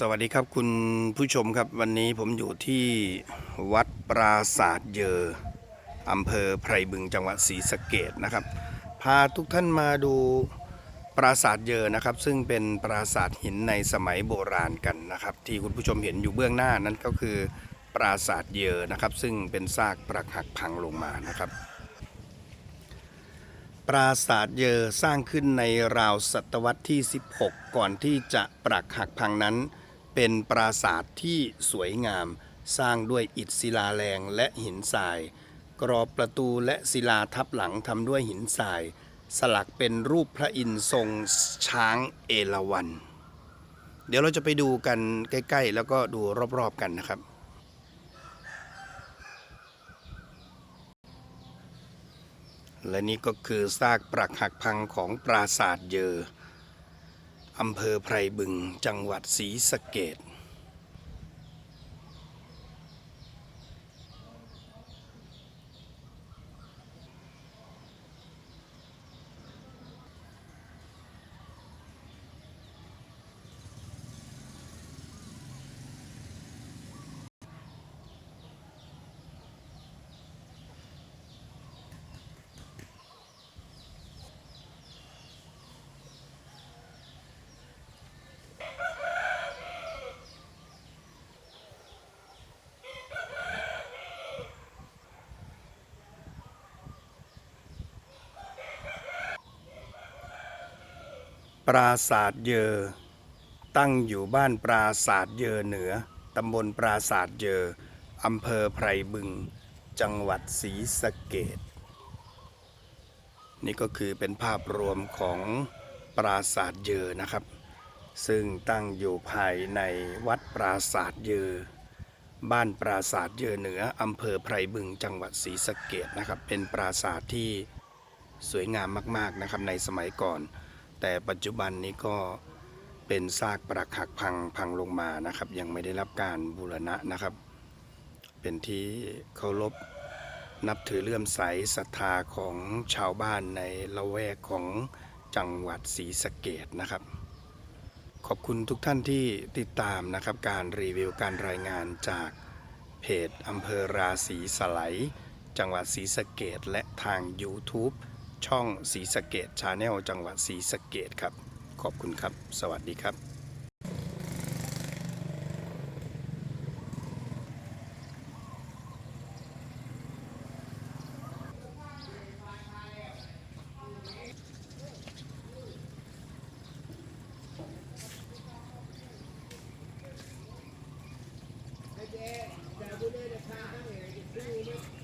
สวัสดีครับคุณผู้ชมครับวันนี้ผมอยู่ที่วัดปราศาสตร์เยออำเภอไพรบึงจังหวัดศรีสะเกดนะครับ พาทุกท่านมาดูปราสาทเยอนะครับ ซึ่งเป็นปราสาทหินในสมัยโบราณกันนะครับ ที่คุณผู้ชมเห็นอยู่เบื้องหน้านั้นก็คือปราสาทเยอนะครับ ซึ่งเป็นซากปรักหักพังลงมานะครับ ปราสาทเยอสร้างขึ้นในราวศตวรรษที่ 16 ก่อนที่จะปรักหักพังนั้น เป็นปราสาทที่สวยงาม สร้างด้วยอิฐศิลาแรงและหินทราย กรอบประตูและศิลาทับหลังทำด้วยหินทราย สลักเป็นรูปพระอินทร์ทรงช้างเอราวัณเดี๋ยวเราจะไปดูกันใกล้ ๆ แล้วก็ดูรอบๆกันนะครับ และนี่ก็คือซากปรักหักพังของปราสาทเยอ อำเภอไพรบึง จังหวัดศรีสะเกด ปราสาทเยอ ตั้งอยู่บ้านปราสาทเยอเหนือ ตำบลปราสาทเยอ อำเภอไพรบึง จังหวัดศรีสะเกดนี่ก็คือเป็นภาพรวมของปราสาทเยอนะครับ ซึ่งตั้งอยู่ภายในวัดปราสาทเยอ บ้านปราสาทเยอเหนือ อำเภอไพรบึง จังหวัดศรีสะเกดนะครับ เป็นปราสาทที่สวยงามมากๆนะครับในสมัยก่อน แต่ปัจจุบันนี้ก็เป็นซากปรักหักพังพังลงมานะครับ ยังไม่ได้รับการบูรณะนะครับ เป็นที่เคารพนับถือเลื่อมใสศรัทธาของชาวบ้านในละแวกของจังหวัดศรีสะเกดนะครับ ขอบคุณทุกท่านที่ติดตามนะครับการรีวิวการรายงานจากเพจอำเภอราศีสไลจังหวัดศรีสะเกดและทาง YouTube ช่องศรีสะเกดชาแนลจังหวัดศรีสะเกดครับ ขอบคุณครับ สวัสดีครับเจ๊จะพูดได้ราคาตั้งเอง